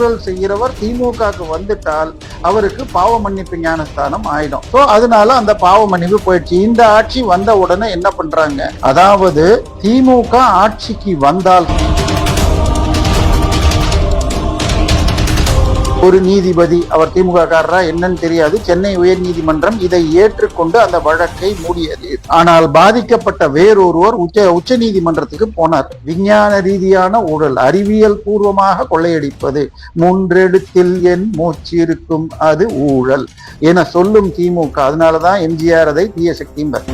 ஊழல் செய்கிறவர் திமுகவுக்கு வந்துட்டால் அவருக்கு பாவ மன்னிப்பு ஞானஸ்தானம் ஆயிடும். சோ அதனால அந்த பாவ மன்னிப்பு போயிடுச்சு. இந்த ஆட்சி வந்த உடனே என்ன பண்றாங்க? அதாவது திமுக ஆட்சிக்கு வந்தால் ஒரு நீதிபதி அவர் திமுக காரரா என்னன்னு தெரியாது. சென்னை உயர் நீதிமன்றம் இதை ஏற்றுக்கொண்டு அந்த வழக்கை மூடியது. ஆனால் பாதிக்கப்பட்ட வேறொருவர் உச்ச உச்ச நீதிமன்றத்துக்கு போனார். விஞ்ஞான ரீதியான ஊழல் அறிவியல் பூர்வமாக கொள்ளையடிப்பது. மூன்றெடுத்தில் என் மூச்சு இருக்கும் அது ஊழல். என சொல்லும் திமுக அதனாலதான் எம்ஜிஆர் அதை தீய சக்திம்பர்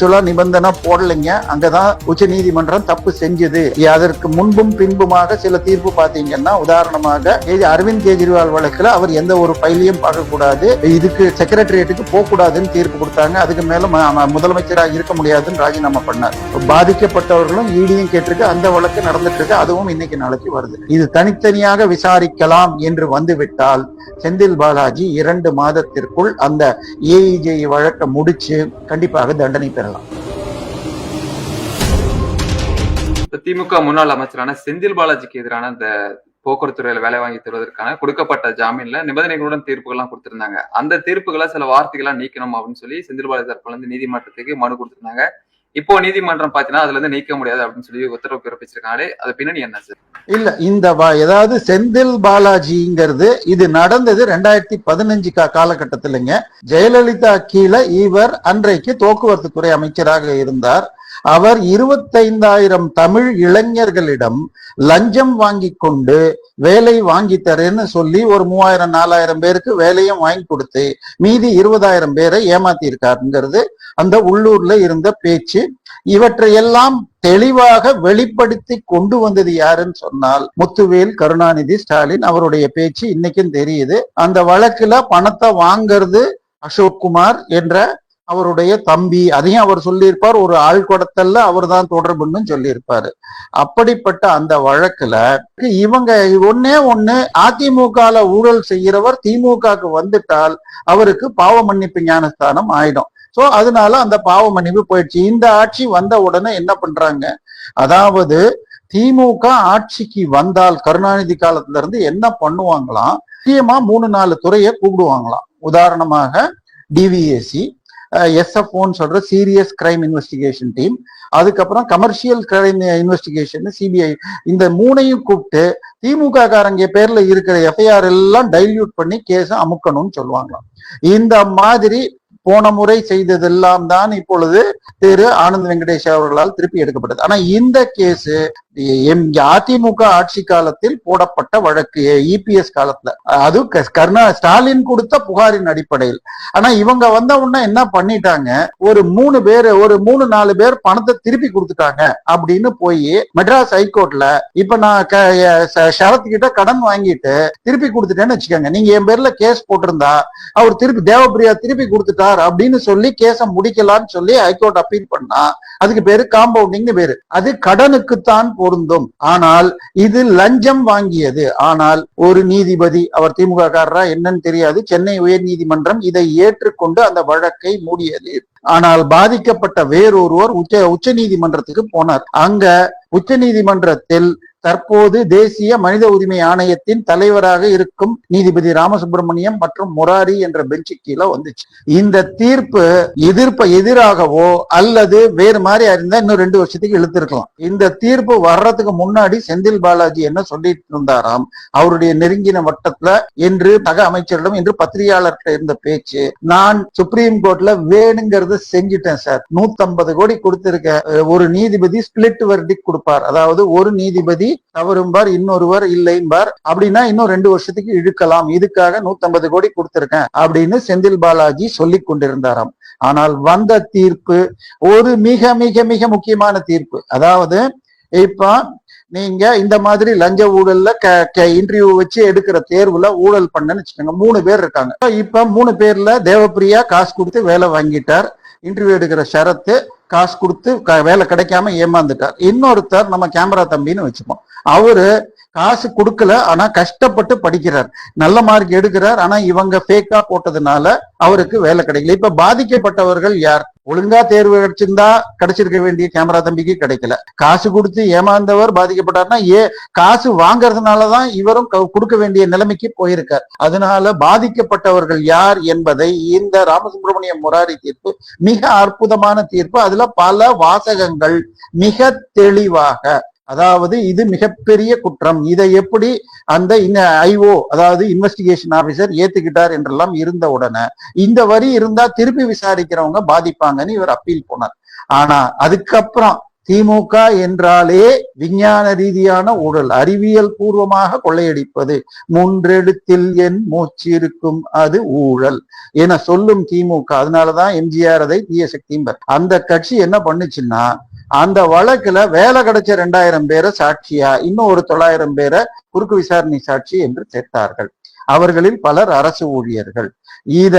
ஆக்சுவலா நிபந்தனை போடலைங்க. அங்கதான் உச்ச நீதிமன்றம் தப்பு செஞ்சது. அதற்கு முன்பும் பின்புமாக சில தீர்ப்பு பாத்தீங்கன்னா உதாரணமாக அரவிந்த் கெஜ்ரிவால் வழக்குல அவர் எந்த ஒரு பைலையும் பார்க்க கூடாது இதுக்கு செக்ரட்டரியேட்டுக்கு போக கூடாதுன்னு தீர்ப்பு கொடுத்தாங்க. அதுக்கு மேல முதலமைச்சராக இருக்க முடியாதுன்னு ராஜினாமா பண்ணார். பாதிக்கப்பட்டவர்களும் ஈடியும் கேட்டிருக்கு. அந்த வழக்கு நடந்துட்டு இருக்கு அதுவும் இன்னைக்கு நாளைக்கு வருது. இது தனித்தனியாக விசாரிக்கலாம் என்று வந்துவிட்டால் செந்தில் பாலாஜி இரண்டு மாதத்திற்குள் அந்த ஏஇஜே வழக்கை முடிச்சு கண்டிப்பாக தண்டனை பெறலாம் பண்ணலாம் திமுக முன்னாள் அமைச்சரான செந்தில் பாலாஜிக்கு எதிரான இந்த போக்குவரத்து துறையில வேலை வாங்கி தருவதற்கான கொடுக்கப்பட்ட ஜாமீன்ல நிபந்தனைகளுடன் தீர்ப்புகள்லாம் கொடுத்திருந்தாங்க. அந்த தீர்ப்புகளை சில வார்த்தைகளா நீக்கணும் அப்படின்னு சொல்லி செந்தில் பாலாஜி தரப்புல இருந்து நீதிமன்றத்துக்கு மனு கொடுத்திருந்தாங்க. இப்போ நீதிமன்றம் பாத்தீங்கன்னா அதுல இருந்து நீக்க முடியாது அப்படின்னு சொல்லி உத்தரவு பிறப்பிச்சிருக்காங்களே அது பின்னணி என்ன சார்? இல்ல இந்த ஏதாவது செந்தில் பாலாஜிங்கிறது இது நடந்தது ரெண்டாயிரத்தி பதினஞ்சு கா காலகட்டத்திலங்க. ஜெயலலிதா கீழே இவர் அன்றைக்கு போக்குவரத்து துறை அமைச்சராக இருந்தார். அவர் இருபத்தைந்தாயிரம் தமிழ் இளைஞர்களிடம் லஞ்சம் வாங்கி கொண்டு வேலை வாங்கி தரேன்னு சொல்லி ஒரு மூவாயிரம் நாலாயிரம் பேருக்கு வேலையும் வாங்கி கொடுத்து மீதி இருபதாயிரம் பேரை ஏமாத்தி இருக்காருங்கிறது அந்த உள்ளூர்ல இருந்த பேச்சு. இவற்றையெல்லாம் தெளிவாக வெளிப்படுத்தி கொண்டு வந்தது யாருன்னு சொன்னால் முத்துவேல் கருணாநிதி ஸ்டாலின் அவருடைய பேச்சு இன்னைக்கும் தெரியுது. அந்த வழக்குல பணத்தை வாங்குறது அசோக் குமார் என்ற அவருடைய தம்பி அதையும் அவர் சொல்லியிருப்பார். ஒரு ஆள் கடத்தல்ல அவர் தான் தொடர்புன்னு சொல்லியிருப்பாரு. அப்படிப்பட்ட அந்த வழக்குல இவங்க ஒன்னே ஒண்ணு அதிமுகல ஊழல் செய்கிறவர் திமுகக்கு வந்துட்டால் அவருக்கு பாவ மன்னிப்பு ஞானஸ்தானம் ஆயிடும். சோ அதனால அந்த பாவ மன்னிப்பு போயிடுச்சு. இந்த ஆட்சி வந்த உடனே என்ன பண்றாங்க? அதாவது திமுக ஆட்சிக்கு வந்தால் கருணாநிதி காலத்துல இருந்து என்ன பண்ணுவாங்களாம்? முக்கியமா மூணு நாலு துறையை கூப்பிடுவாங்களாம். உதாரணமாக டிவிஎஸ்சி எஸ்எஃப்ஓன்னு சொல்ற சீரியஸ் கிரைம் இன்வெஸ்டிகேஷன் டீம் அதுக்கப்புறம் கமர்ஷியல் கிரைம் இன்வெஸ்டிகேஷன் சிபிஐ இந்த மூணையும் கூப்பிட்டு திமுக காரங்க பேர்ல இருக்கிற எஃப்ஐஆர் எல்லாம் டைல்யூட் பண்ணி கேஸை அமுக்கணும்னு சொல்லுவாங்களாம். இந்த மாதிரி போன முறை செய்ததெல்லாம் தான் இப்பொழுது திரு ஆனந்த் வெங்கடேஷ் அவர்களால் திருப்பி எடுக்கப்பட்டது. ஆனா இந்த கேஸ் எம் அதிமுக ஆட்சி காலத்தில் போடப்பட்ட வழக்கு இபிஎஸ் காலத்துல. அது கர்ணா கருணா ஸ்டாலின் கொடுத்த புகாரின் அடிப்படையில். ஆனா இவங்க வந்த உடனே என்ன பண்ணிட்டாங்க? ஒரு மூணு பேர் ஒரு மூணு நாலு பேர் பணத்தை திருப்பி கொடுத்துட்டாங்க அப்படின்னு போய் மெட்ராஸ் ஹைகோர்ட்ல இப்ப நான் க- சரத் கிட்ட கடன் வாங்கிட்டு திருப்பி கொடுத்துட்டேன்னு வச்சுக்கோங்க. நீங்க என் பேர்ல கேஸ் போட்டிருந்தா அவர் திருப்பி தேவப்பிரியா திருப்பி சார் அப்படின்னு சொல்லி கேஸ முடிக்கலாம்னு சொல்லி ஹைகோர்ட் அப்பீல் பண்ணா அதுக்கு பேரு காம்பவுண்டிங்னு பேரு. அது கடனுக்குத்தான் பொருந்தும். ஆனால் இது லஞ்சம் வாங்கியது. ஆனால் ஒரு நீதிபதி அவர் திமுக காரரா என்னன்னு தெரியாது. சென்னை உயர் நீதிமன்றம் இதை ஏற்றுக்கொண்டு அந்த வழக்கை மூடியது. ஆனால் பாதிக்கப்பட்ட வேறொருவர் உச்ச உச்ச நீதிமன்றத்துக்கு போனார். அங்க உச்ச நீதிமன்றத்தில் தற்போது தேசிய மனித உரிமை ஆணையத்தின் தலைவராக இருக்கும் நீதிபதி ராமசுப்பிரமணியம் மற்றும் முராரி என்ற பெஞ்சு கீழே வந்துச்சு. இந்த தீர்ப்பு எதிர்ப்ப எதிராகவோ அல்லது வேறு மாதிரி அறிந்தா இன்னும் ரெண்டு வருஷத்துக்கு இழுத்திருக்கலாம். இந்த தீர்ப்பு வர்றதுக்கு முன்னாடி செந்தில் பாலாஜி என்ன சொல்லிட்டு இருந்தாராம்? அவருடைய நெருங்கின வட்டத்துல என்று சக அமைச்சரிடம் என்று பத்திரிகையாளர்கிட்ட இருந்த பேச்சு நான் சுப்ரீம் கோர்ட்ல வேணுங்கிறத செஞ்சுட்டேன் சார். 150 கோடி கொடுத்திருக்க ஒரு நீதிபதி ஸ்பிளிட் வெர்டிக் கொடுப்பார். அதாவது ஒரு நீதிபதி தவறும்பார் இன்னொருவர் இல்லைம்பார் அப்படின்னா இன்னும் ரெண்டு வருஷத்துக்கு இழுக்கலாம். இதுக்காக 150 கோடி கொடுத்திருக்கேன் அப்படின்னு செந்தில் பாலாஜி சொல்லிக் கொண்டிருந்தாராம். ஆனால் வந்த தீர்ப்பு ஒரு மிக மிக மிக முக்கியமான தீர்ப்பு. அதாவது இப்ப நீங்க இந்த மாதிரி லஞ்ச ஊழல்ல இன்டர்வியூ வச்சு எடுக்கிற தேர்வுல ஊழல் பண்ணன்னு வச்சுக்கோங்க. மூணு பேர் இருக்காங்க. இப்ப மூணு பேர்ல தேவப்பிரியா காசு கொடுத்து வேலை வாங்கிட்டார். இன்டர்வியூ எடுக்கிற ஷரத்து காசு கொடுத்து க- வேலை கிடைக்காம ஏமாந்துட்டார். இன்னொருத்தர் நம்ம கேமரா தம்பின்னு வச்சுப்போம். அவரு காசு கொடுக்கல ஆனா கஷ்டப்பட்டு படிக்கிறார். நல்ல மார்க் எடுக்கிறார் ஆனா இவங்க ஃபேக்கா போட்டதுனால அவருக்கு வேலை கிடைக்கல. இப்ப பாதிக்கப்பட்டவர்கள் யார்? ஒழுங்கா தேர்வு கிடைச்சிருந்தா கிடைச்சிருக்க வேண்டிய கேமரா தம்பிக்கு கிடைக்கல. காசு கொடுத்து ஏமாந்தவர் பாதிக்கப்பட்டார்னா ஏ காசு வாங்குறதுனாலதான் இவரும் க- கொடுக்க வேண்டிய நிலைமைக்கு போயிருக்கார். அதனால பாதிக்கப்பட்டவர்கள் யார் என்பதை இந்த ராமசுப்ரமணியம் முராரி தீர்ப்பு மிக அற்புதமான தீர்ப்பு. அதுல பல வாசகங்கள் மிக தெளிவாக அதாவது இது மிகப்பெரிய குற்றம். இதை எப்படி அந்த ஐஓ அதாவது இன்வெஸ்டிகேஷன் ஆபீசர் ஏத்துக்கிட்டார் என்றெல்லாம் இருந்த உடனே இந்த வரி இருந்தா திருப்பி விசாரிக்கிறவங்க பாதிப்பாங்கன்னு இவர் அப்பீல் போனார். ஆனா அதுக்கப்புறம் திமுக என்றாலே விஞ்ஞான ரீதியான ஊழல் அறிவியல் பூர்வமாக கொள்ளையடிப்பது மூன்றெழுத்தில் என் மூச்சு இருக்கும் அது ஊழல் என சொல்லும் திமுக. அதனாலதான் எம்ஜிஆர் அதை தீய சக்திம்பர் அந்த கட்சி என்ன பண்ணுச்சுன்னா அந்த வழக்குல வேலை கிடைச்ச ரெண்டாயிரம் பேரை சாட்சியா இன்னும் ஒரு தொள்ளாயிரம் பேரை குறுக்கு விசாரணை சாட்சி என்று சேர்த்தார்கள். அவர்களில் பலர் அரசு ஊழியர்கள். இத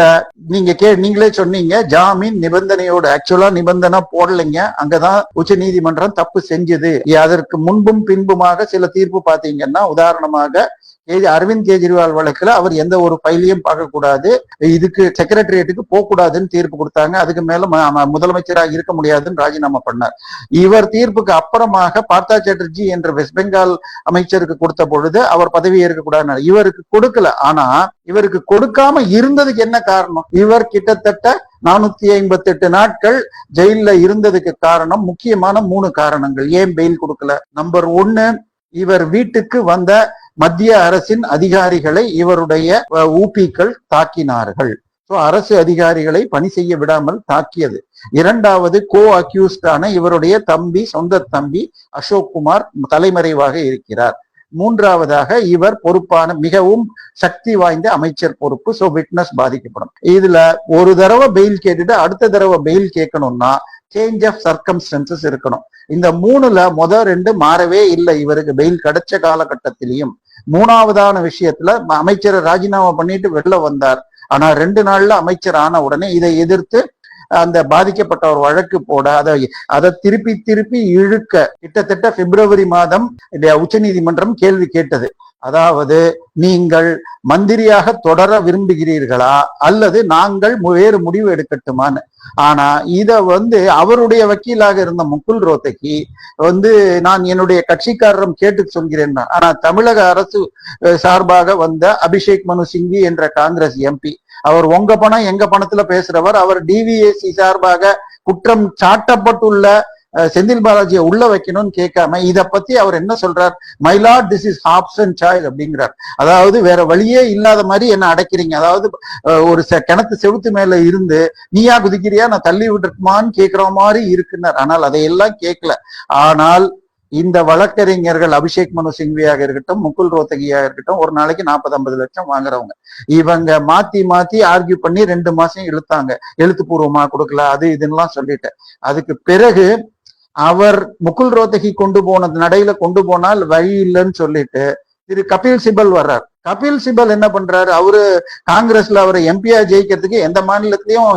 நீங்க கே நீங்களே சொன்னீங்க ஜாமீன் நிபந்தனையோடு ஆக்சுவலா நிபந்தனை போடலைங்க. அங்கதான் உச்ச நீதிமன்றம் தப்பு செஞ்சது. அதற்கு முன்பும் பின்புமாக சில தீர்ப்பு பாத்தீங்கன்னா உதாரணமாக அரவிந்த் கெஜ்ரிவால் வழக்குல அவர் எந்த ஒரு ஃபைலையும் பார்க்கக்கூடாது. இதுக்கு செக்ரட்டரியேட்டுக்கு போக கூடாதுன்னு தீர்ப்பு கொடுத்தாங்க. அதுக்கு மேல முதலமைச்சராக இருக்க முடியாதுன்னு ராஜினாமா பண்ணார். இவர் தீர்ப்புக்கு அப்புறமாக பார்த்தா சாட்டர்ஜி என்ற வெஸ்ட் பெங்கால் அமைச்சருக்கு கொடுத்த பொழுது அவர் பதவி ஏற்க கூடாது இவருக்கு கொடுக்கல. ஆனா இவருக்கு கொடுக்காம இருந்ததுக்கு என்ன காரணம்? இவர் கிட்டத்தட்ட நானூத்தி ஐம்பத்தி எட்டு நாட்கள் ஜெயில இருந்ததுக்கு காரணம் முக்கியமான மூணு காரணங்கள். ஏன் பெயில் கொடுக்கல? நம்பர் ஒன்னு இவர் வீட்டுக்கு வந்த மத்திய அரசின் அதிகாரிகளை இவருடைய ஊபிக்கள் தாக்கினார்கள். சோ அரசு அதிகாரிகளை பணி செய்ய விடாமல் தாக்கியது. இரண்டாவது கோ அக்யூஸ்டான இவருடைய தம்பி சொந்த தம்பி அசோக் குமார் தலைமறைவாக இருக்கிறார். மூன்றாவதாக இவர் பொறுப்பான மிகவும் சக்தி வாய்ந்த அமைச்சர் பொறுப்பு சோ விட்னஸ் பாதிக்கப்படும். இதுல ஒரு தடவை பெயில் கேட்டுட்டு அடுத்த தடவை பெயில் கேட்கணும்னா சேஞ்ச் ஆஃப் சர்க்கம்ஸ்டன்சஸ் இருக்கணும். இந்த மூணுல முத ரெண்டு மாறவே இல்லை இவருக்கு. பெயில் கிடைச்ச காலகட்டத்திலையும். மூணாவதான விஷயத்துல அமைச்சரை ராஜினாமா பண்ணிட்டு வெளில வந்தார். ஆனா ரெண்டு நாள்ல அமைச்சர் ஆன உடனே இதை எதிர்த்து அந்த பாதிக்கப்பட்ட ஒரு வழக்கு போட அதை அதை திருப்பி திருப்பி இழுக்க கிட்டத்தட்ட பிப்ரவரி மாதம் உச்ச நீதிமன்றம் கேள்வி கேட்டது. அதாவது நீங்கள் மந்திரியாக தொடர விரும்புகிறீர்களா? அல்லது நாங்கள் வேறு முடிவு எடுக்கட்டுமான்னு? ஆனா இத வந்து அவருடைய வக்கீலாக இருந்த முகுல் ரோத்தகி வந்து நான் என்னுடைய கட்சிக்காரரும் கேட்டு சொல்கிறேன். ஆனா தமிழக அரசு சார்பாக வந்த அபிஷேக் மனு சிங்வி என்ற காங்கிரஸ் எம்பி அவர் உங்க பணம் எங்க பணத்துல பேசுறவர் அவர் டிவிஎஸ்சி சார்பாக குற்றம் சாட்டப்பட்டுள்ள செந்தில் பாலாஜியை உள்ள வைக்கணும்னு கேட்காம இதை பத்தி அவர் என்ன சொல்றார்? மயிலாட் திஸ் இஸ் ஆப்ஷன் சாய்ஸ் அப்படிங்கிறார். அதாவது வேற வழியே இல்லாத மாதிரி என்ன அடைக்கிறீங்க. அதாவது ஒரு செ- கிணத்து செவுத்து மேல இருந்து நீயா குதிக்கிறியா? நான் தள்ளி விட்டுருக்குமான்னு கேட்கிற மாதிரி இருக்குன்னார். ஆனால் அதையெல்லாம் கேட்கல. ஆனால் இந்த வழக்கறிஞர்கள் அபிஷேக் மனு சிங்வியாக இருக்கட்டும் முகுல் ரோத்தகியாக இருக்கட்டும் ஒரு நாளைக்கு நாற்பது ஐம்பது லட்சம் வாங்குறவங்க. இவங்க மாத்தி மாத்தி ஆர்கியூ பண்ணி ரெண்டு மாசம் இழுத்தாங்க. எழுத்துப்பூர்வமா கொடுக்கல அது இதுன்னெல்லாம் சொல்லிட்டு. அதுக்கு பிறகு அவர் முகுல் ரோத்தகி கொண்டு போனது நடையில கொண்டு போனால் வழி இல்லைன்னு சொல்லிட்டு திரு கபில் சிபல் வர்றார். கபில் சிபல் என்ன பண்றாரு? அவரு காங்கிரஸ்ல அவரை எம்பியா ஜெயிக்கிறதுக்கு எந்த மாநிலத்திலயும்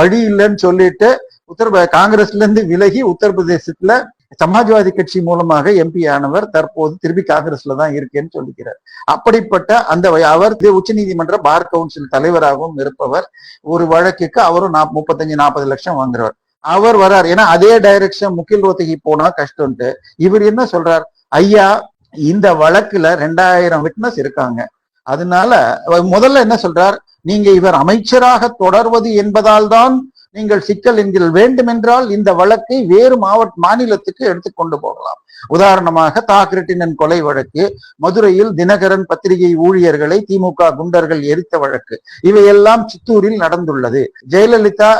வழி இல்லைன்னு சொல்லிட்டு உத்தர காங்கிரஸ்ல இருந்து விலகி உத்தரப்பிரதேசத்துல சமாஜ்வாதி கட்சி மூலமாக எம்பி ஆனவர் தற்போது திருப்பி காங்கிரஸ்ல தான் இருக்கேன்னு சொல்லிக்கிறார். அப்படிப்பட்ட அந்த அவர் உச்ச நீதிமன்ற பார் கவுன்சில் தலைவராகவும் இருப்பவர். ஒரு வழக்குக்கு அவரும் முப்பத்தஞ்சு நாற்பது லட்சம் வாங்குறவர். அவர் வர்றார் ஏன்னா அதே டைரக்ஷன் முகில் ரோத்தகி போனா கஷ்டம்ட்டு இவர் என்ன சொல்றார்? ஐயா இந்த வழக்குல ரெண்டாயிரம் விட்னஸ் இருக்காங்க. அதனால முதல்ல என்ன சொல்றார்? நீங்க இவர் அமைச்சராக தொடர்வது என்பதால் தான் நீங்கள் சிக்கல் என்கிற வேண்டுமென்றால் இந்த வழக்கை வேறு மாவட்ட மாநிலத்துக்கு எடுத்துக்கொண்டு போகலாம். உதாரணமாக தாக்கிரட்டினன் கொலை வழக்கு மதுரையில் தினகரன் பத்திரிகை ஊழியர்களை திமுக குண்டர்கள் எரித்த வழக்கு இவையெல்லாம் சித்தூரில் நடந்துள்ளது. ஜெயலலிதா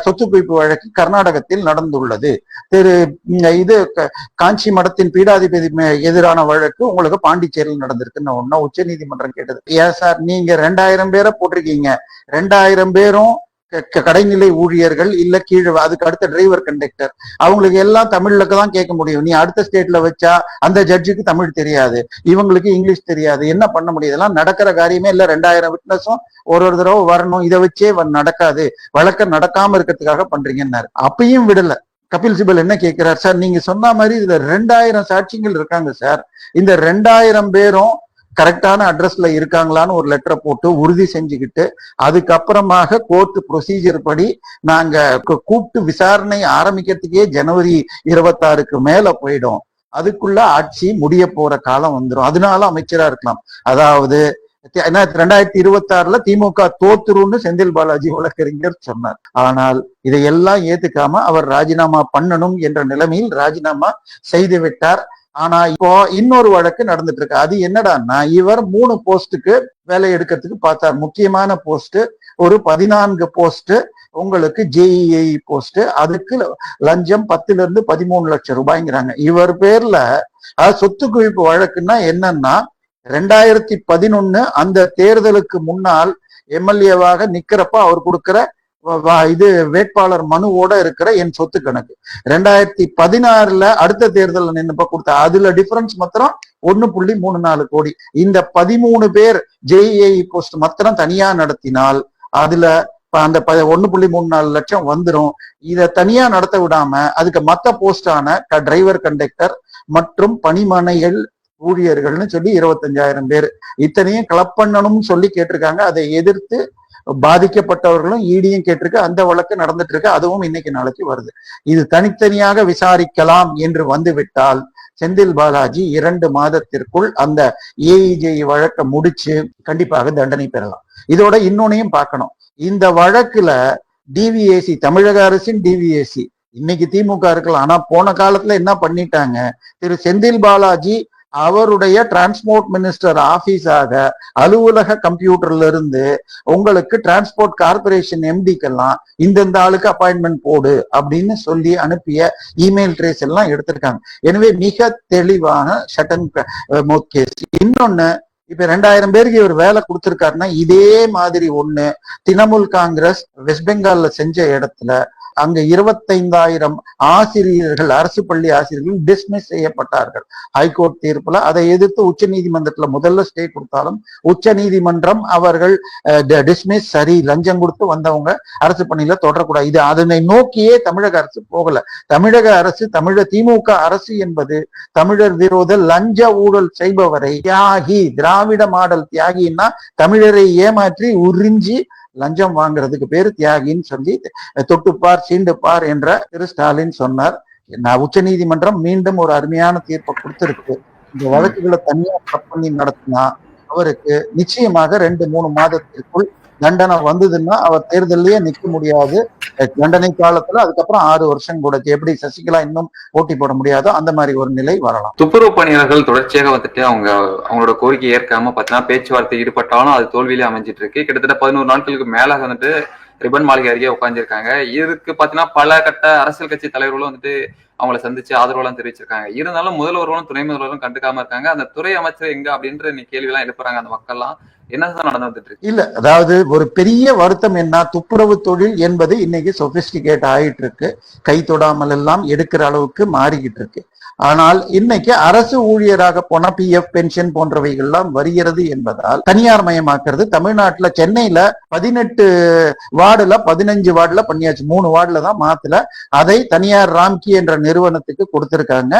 சொத்து குவிப்பு வழக்கு கர்நாடகத்தில் நடந்துள்ளது. திரு இது க- காஞ்சி மடத்தின் பீடாதிபதி மே- எதிரான வழக்கு உங்களுக்கு பாண்டிச்சேரியில் நடந்திருக்குன்னு ஒன்னா உச்ச நீதிமன்றம் கேட்டது. ஏன் சார் நீங்க ரெண்டாயிரம் பேரை போட்டிருக்கீங்க. ரெண்டாயிரம் பேரும் கடைநிலை ஊழியர்கள் இல்ல கீழே அதுக்கு அடுத்த டிரைவர் கண்டக்டர் அவங்களுக்கு எல்லாம் தமிழ்லக்கு தான் கேட்க முடியும். நீ அடுத்த ஸ்டேட்ல வச்சா அந்த ஜட்ஜுக்கு தமிழ் தெரியாது. இவங்களுக்கு இங்கிலீஷ் தெரியாது. என்ன பண்ண முடியும்? இதெல்லாம் நடக்கிற காரியமே இல்ல. ரெண்டாயிரம் விட்னஸும் ஒரு ஒரு தடவை வரணும். இதை வச்சே நடக்காது. வழக்க நடக்காம இருக்கிறதுக்காக பண்றீங்கன்னாரு. அப்பயும் விடல. கபில் சிபல் என்ன கேட்கிறார்? சார் நீங்க சொன்ன மாதிரி இதுல ரெண்டாயிரம் சாட்சிகள் இருக்காங்க சார். இந்த ரெண்டாயிரம் பேரும் கரெக்டான அட்ரஸ்ல இருக்காங்களான்னு ஒரு லெட்டரை போட்டு உறுதி செஞ்சுக்கிட்டு அதுக்கப்புறமாக கோர்ட் ப்ரொசீஜர் படி நாங்க கூப்பிட்டு விசாரணை ஆரம்பிக்கிறதுக்கே ஜனவரி இருபத்தாறுக்கு மேல போயிடும். அதுக்குள்ள ஆட்சி முடிய போற காலம் வந்துடும் அதனால அமைச்சரா இருக்கலாம். அதாவது ரெண்டாயிரத்தி இருபத்தி ஆறுல திமுக தோத்துருன்னு செந்தில் பாலாஜி வழக்கறிஞர் சொன்னார். ஆனால் இதையெல்லாம் ஏத்துக்காம அவர் ராஜினாமா பண்ணணும் என்ற நிலைமையில் ராஜினாமா செய்து விட்டார் ஆனா இப்போ இன்னொரு வழக்கு நடந்துட்டு இருக்கு அது என்னடான்னா இவர் மூணு போஸ்டுக்கு வேலை எடுக்கிறதுக்கு பார்த்தார். முக்கியமான போஸ்ட் ஒரு பதினான்கு போஸ்ட் உங்களுக்கு ஜேஇஐ போஸ்ட் அதுக்கு லஞ்சம் பத்துல இருந்து பதிமூணு லட்சம் ரூபாய்ங்கிறாங்க. இவர் பேர்ல சொத்து குவிப்பு வழக்குன்னா என்னன்னா ரெண்டாயிரத்தி பதினொன்னு அந்த தேர்தலுக்கு முன்னால் எம்எல்ஏவாக நிக்கிறப்ப அவர் கொடுக்கிற இது வேட்பாளர் மனுவோட இருக்கிற என் சொத்து கணக்கு. ரெண்டாயிரத்தி பதினாறுல அடுத்த தேர்தலில் நின்னப்ப கொடுத்த அதுல டிஃபரன்ஸ் மாத்திரம் ஒன்னு புள்ளி மூணு நாலு கோடி. இந்த பதிமூணு பேர் ஜேஇஐ போஸ்ட் மாத்திரம் தனியா நடத்தினால் அதுல அந்த ப- ஒண்ணு புள்ளி மூணு நாலு லட்சம் வந்துடும் இதை தனியா நடத்த விடாம அதுக்கு மத்த போஸ்டான டிரைவர் கண்டக்டர் மற்றும் பணிமனைகள் ஊழியர்கள்னு சொல்லி இருபத்தஞ்சாயிரம் பேர். இத்தனையும் கலெக்ட் பண்ணணும்னு சொல்லி கேட்டிருக்காங்க. அதை எதிர்த்து பாதிக்கப்பட்டவர்களும் ஈடியும் கேட்டிருக்கு அந்த வழக்கு நடந்துட்டு இருக்கு அதுவும் இன்னைக்கு நாளைக்கு வருது. இது தனித்தனியாக விசாரிக்கலாம் என்று வந்துவிட்டால் செந்தில் பாலாஜி இரண்டு மாதத்திற்குள் அந்த ஏஇஜே வழக்கை முடிச்சு கண்டிப்பாக தண்டனை பெறலாம். இதோட இன்னொன்னையும் பார்க்கணும். இந்த வழக்குல டிவிஏசி தமிழக அரசின் டிவிஏசி இன்னைக்கு திமுக இருக்கலாம். ஆனா போன காலத்துல என்ன பண்ணிட்டாங்க? திரு செந்தில் பாலாஜி அவருடைய டிரான்ஸ்போர்ட் மினிஸ்டர் ஆபீஸாக அலுவலக கம்ப்யூட்டர்ல இருந்து உங்களுக்கு டிரான்ஸ்போர்ட் கார்பரேஷன் எம்டிக்கெல்லாம் இந்தந்த ஆளுக்கு அப்பாயின்மெண்ட் போடு அப்படின்னு சொல்லி அனுப்பிய இமெயில் ட்ரேஸ் எல்லாம் எடுத்திருக்காங்க. எனவே மிக தெளிவான ஷட்டன் மோத் கேஸ் இன்னொன்னு இப்ப ரெண்டாயிரம் பேருக்கு இவர் வேலை கொடுத்திருக்காருன்னா இதே மாதிரி ஒண்ணு திரிணாமுல் காங்கிரஸ் வெஸ்ட் பெங்கால்ல செஞ்ச இடத்துல அங்க இருபத்தைந்தாயிரம் ஆசிரியர்கள் அரசு பள்ளி ஆசிரியர்கள் டிஸ்மிஸ் செய்யப்பட்டார்கள். ஹைகோர்ட் தீர்ப்புல அதை எதிர்த்து உச்ச நீதிமன்றத்துல முதல்ல ஸ்டே கொடுத்தாலும் உச்ச நீதிமன்றம் அவர்கள் டிஸ்மிஸ் சரி லஞ்சம் கொடுத்து வந்தவங்க அரசு பணியில தொடரக்கூடாது. இது அதனை நோக்கியே தமிழக அரசு போகல. தமிழக அரசு தமிழ திமுக அரசு என்பது தமிழர் விரோத லஞ்ச ஊழல் செய்பவரை தியாகி திராவிட மாடல் தியாகின்னா தமிழரை ஏமாற்றி உறிஞ்சி லஞ்சம் வாங்குறதுக்கு பேர் தியாகின்னு சொல்லி தொட்டுப்பார் சீண்டுப்பார் என்ற திரு ஸ்டாலின் சொன்னார். நான் உச்ச நீதிமன்றம் மீண்டும் ஒரு அருமையான தீர்ப்பை கொடுத்திருக்கு. இந்த வழக்குகளை தனியா கட் பண்ணி நடத்தினா அவருக்கு நிச்சயமாக ரெண்டு மூணு மாதத்திற்குள் தண்டனை வந்ததுன்னா அவர் தேர்தலையே நிக்க முடியாது. தண்டனை காலத்துல அதுக்கப்புறம் ஆறு வருஷம் கூட. எப்படி சசிகலா இன்னும் போட்டி போட முடியாதோ அந்த மாதிரி ஒரு நிலை வரலாம். துப்புரவு பணியாளர்கள் தொடர்ச்சியாக வந்துட்டு அவங்க அவங்களோட கோரிக்கை ஏற்காம பார்த்தீங்கன்னா பேச்சுவார்த்தை ஈடுபட்டாலும் அது தோல்வியிலே அமைஞ்சிட்டு இருக்கு. கிட்டத்தட்ட பதினோரு நாட்களுக்கு மேலாக வந்துட்டு ரிபன் மாளிகை அருகே உட்காந்துருக்காங்க இதுக்கு பாத்தீங்கன்னா பல கட்ட அரசியல் கட்சி தலைவர்களும் வந்துட்டு அவங்கள சந்திச்சு ஆதரவுலாம் தெரிவிச்சிருக்காங்க. இருந்தாலும் முதல்வர்களும் துணை முதல்வரும் கண்டுக்காம இருக்காங்க. அந்த துறை அமைச்சர் எங்க அப்படின்ற நீ கேள்வி எல்லாம் எழுப்புறாங்க அந்த மக்கள்லாம். என்னதான் நடந்து வந்துட்டு இருக்கு? இல்ல அதாவது ஒரு பெரிய வருத்தம் என்ன? துப்புரவு தொழில் என்பது இன்னைக்கு சொபிஸ்டிகேட் ஆயிட்டு இருக்கு. கை தொடாமல் எல்லாம் எடுக்கிற அளவுக்கு மாறிக்கிட்டு இருக்கு. ஆனால் இன்னைக்கு அரசு ஊழியராக போன பி எஃப் பென்ஷன் போன்றவைகள்லாம் வருகிறது என்பதால் தனியார் மயமாக்குறது. தமிழ்நாட்டுல சென்னையில பதினெட்டு வார்டுல பதினஞ்சு வார்டுல பண்ணியாச்சு. மூணு வார்டுல தான் மாத்துல. அதை தனியார் ராம்கி என்ற நிறுவனத்துக்கு கொடுத்திருக்காங்க.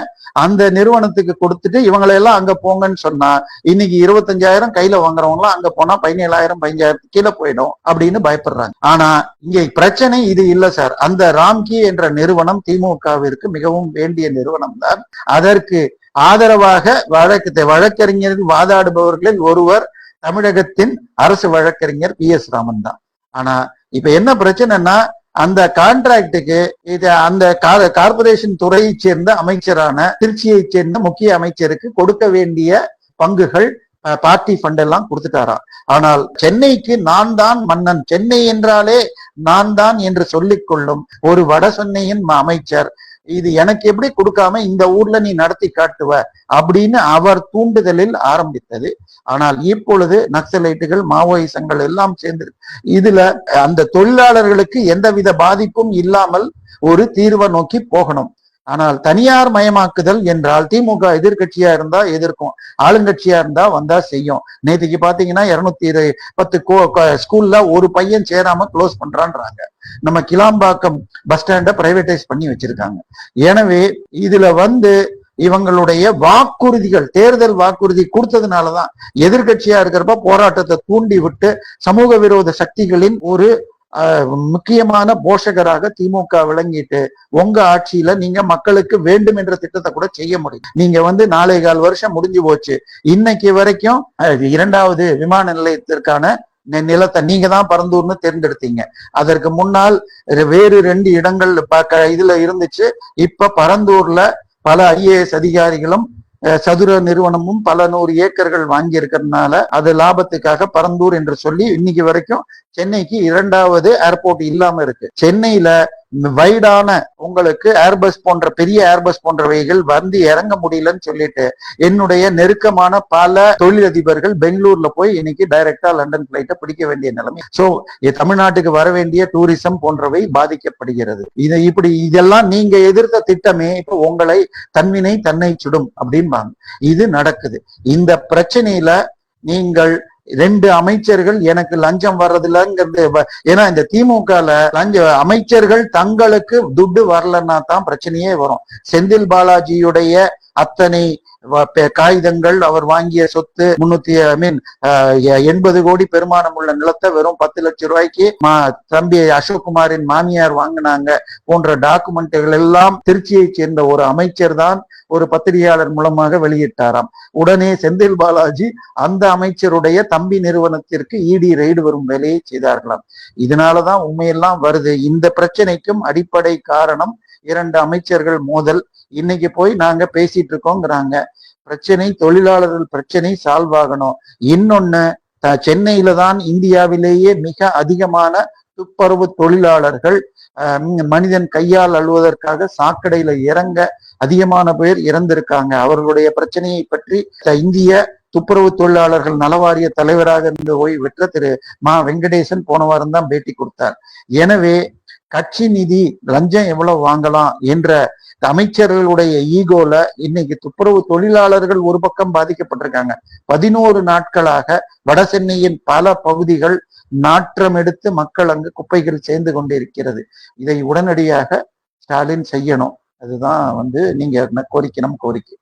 அந்த நிறுவனத்துக்கு கொடுத்துட்டு இவங்களை எல்லாம் அங்க போங்கன்னு சொன்னா இன்னைக்கு இருபத்தஞ்சாயிரம் கையில வாங்குறவங்களாம் அங்க போனா பதினேழாயிரம் பதினஞ்சாயிரத்துக்கு கீழே போயிடும் அப்படின்னு பயப்படுறாங்க. ஆனா இங்க பிரச்சனை இது இல்ல சார். அந்த ராம்கி என்ற நிறுவனம் திமுகவிற்கு மிகவும் வேண்டிய நிறுவனம் தான். அதற்கு ஆதரவாக வழக்கு வழக்கறிஞர் வாதாடுபவர்களில் ஒருவர் தமிழகத்தின் அரசு வழக்கறிஞர் பி எஸ் ராமன் தான். ஆனா இப்ப என்ன பிரச்சனைனா அந்த கான்ட்ராக்டுக்கு இது அந்த கார்பரேஷன் துறையைச் சேர்ந்த அமைச்சரான திருச்சியை சேர்ந்த முக்கிய அமைச்சருக்கு கொடுக்க வேண்டிய பங்குகள் பார்ட்டி ஃபண்ட் எல்லாம் கொடுத்துட்டாராம் ஆனால் சென்னைக்கு நான் தான் மன்னன். சென்னை என்றாலே நான் தான் என்று சொல்லிக் கொள்ளும் ஒரு வட சென்னையின் அமைச்சர் இது எனக்கு எப்படி கொடுக்காம இந்த ஊர்ல நீ நடத்தி காட்டுவ அப்படின்னு அவர் தூண்டுதலில் ஆரம்பித்தது. ஆனால் இப்பொழுது நக்சலைட்டுகள் மாவோயிசங்கள் எல்லாம் சேர்ந்து இதுல அந்த தொழிலாளர்களுக்கு எந்தவித பாதிப்பும் இல்லாமல் ஒரு தீர்வை நோக்கி போகணும். ஆனால் தனியார் மயமாக்குதல் என்றால் திமுக எதிர்க்கட்சியா இருந்தா எதிர்க்கும் ஆளுங்கட்சியா இருந்தா வந்தா செய்யும். நேற்றுக்கு பாத்தீங்கன்னா இருநூத்தி இரு பத்து கோ- ஸ்கூல்ல ஒரு பையன் சேராம க்ளோஸ் பண்றான்றாங்க. நம்ம கிளாம்பாக்கம் பஸ் ஸ்டாண்ட பிரைவேடைஸ் பண்ணி வச்சிருக்காங்க. எனவே இதுல வந்து இவங்களுடைய வாக்குறுதிகள் தேர்தல் வாக்குறுதி கொடுத்ததுனாலதான் எதிர்க்கட்சியா இருக்கிறப்ப போராட்டத்தை தூண்டி விட்டு சமூக விரோத சக்திகளின் ஒரு முக்கியமான போஷகராக திமுக விளங்கிட்டு உங்க ஆட்சியில நீங்க மக்களுக்கு வேண்டும் என்ற திட்டத்தை கூட செய்ய முடியும். நீங்க வந்து நாலே கால் வருஷம் முடிஞ்சு போச்சு. இன்னைக்கு வரைக்கும் இரண்டாவது விமான நிலையத்திற்கான நிலத்தை நீங்க தான் பரந்தூர்னு தேர்ந்தெடுத்தீங்க. அதற்கு முன்னால் வேறு ரெண்டு இடங்கள் இதுல இருந்துச்சு. இப்ப பரந்தூர்ல பல ஐஏஎஸ் அதிகாரிகளும் சதுர நிறுவனமும் பல நூறு ஏக்கர்கள் வாங்கி இருக்கிறதுனால அது லாபத்துக்காக பரந்தூர் என்று சொல்லி இன்னைக்கு வரைக்கும் சென்னைக்கு இரண்டாவது ஏர்போர்ட் இல்லாம இருக்கு. சென்னையில வைடான உங்களுக்கு ஏர்பஸ் போன்ற பெரிய ஏர்பஸ் போன்றவைகள் வந்து இறங்க முடியலன்னு சொல்லிட்டு என்னுடைய நெருக்கமான பல தொழிலதிபர்கள் பெங்களூர்ல போய் இன்னைக்கு டைரக்டா லண்டன் பிளைட்டை பிடிக்க வேண்டிய நிலைமை. சோ தமிழ்நாட்டுக்கு வர வேண்டிய டூரிசம் போன்றவை பாதிக்கப்படுகிறது. இது இப்படி இதெல்லாம் நீங்க எதிர்த்த திட்டமே இப்ப உங்களை தன்வினை தன்னை சுடும் அப்படிம்பாங்க. இது நடக்குது. இந்த பிரச்சனையில நீங்கள் ரெண்டு அமைச்சர்கள் எனக்கு லஞ்சம் வர்றதில்லங்கிறது. ஏன்னா இந்த திமுகல லஞ்ச அமைச்சர்கள் தங்களுக்கு துட்டு வரலன்னா தான் பிரச்சனையே வரும். செந்தில் பாலாஜியுடைய அத்தனை வ- பெ- காகிதங்கள் அவர் வாங்கிய சொத்து முன்னூத்தி ஐ மீன் எண்பது கோடி பெருமானம் உள்ள நிலத்தை வெறும் பத்து லட்சம் ரூபாய்க்கு மா தம்பி அசோக்குமாரின் மாமியார் வாங்கினாங்க போன்ற டாக்குமெண்ட்டுகள் எல்லாம் திருச்சியை சேர்ந்த ஒரு அமைச்சர் தான் ஒரு பத்திரிகையாளர் மூலமாக வெளியிட்டாராம். உடனே செந்தில் பாலாஜி அந்த அமைச்சருடைய தம்பி நிறுவனத்திற்கு இடி ரெய்டு வரும் வேலையை செய்தார்களாம். இதனாலதான் உண்மையெல்லாம் வருது. இந்த பிரச்சனைக்கும் அடிப்படை காரணம் இரண்டு அமைச்சர்கள் மோதல். இன்னைக்கு போய் நாங்க பேசிட்டு இருக்கோங்கிறாங்க. பிரச்சனை தொழிலாளர்கள் பிரச்சனை சால்வ் ஆகணும். இன்னொன்னு சென்னையில தான் இந்தியாவிலேயே மிக அதிகமான துப்புரவு தொழிலாளர்கள் மனிதன் கையால் அழுவதற்காக சாக்கடையில இறங்க அதிகமான பேர் இறந்திருக்காங்க. அவர்களுடைய பிரச்சனையை பற்றி இந்திய துப்புரவு தொழிலாளர்கள் நலவாரிய தலைவராக இருந்து ஓய்வு பெற்ற திரு மா வெங்கடேசன் போன வாரம் தான் பேட்டி கொடுத்தார். எனவே கட்சி நிதி லஞ்சம் எவ்வளவு வாங்கலாம் என்ற அமைச்சர்களுடைய ஈகோல இன்னைக்கு துப்புரவு தொழிலாளர்கள் ஒரு பக்கம் பாதிக்கப்பட்டிருக்காங்க. பதினோரு நாட்களாக வட சென்னையின் பல பகுதிகள் நாற்றம் எடுத்து மக்கள் அங்கு குப்பைகள் சேர்ந்து கொண்டிருக்கிறது. இதை உடனடியாக ஸ்டாலின் செய்யணும். அதுதான் வந்து நீங்க கோரிக்கை நம் கோரிக்கை.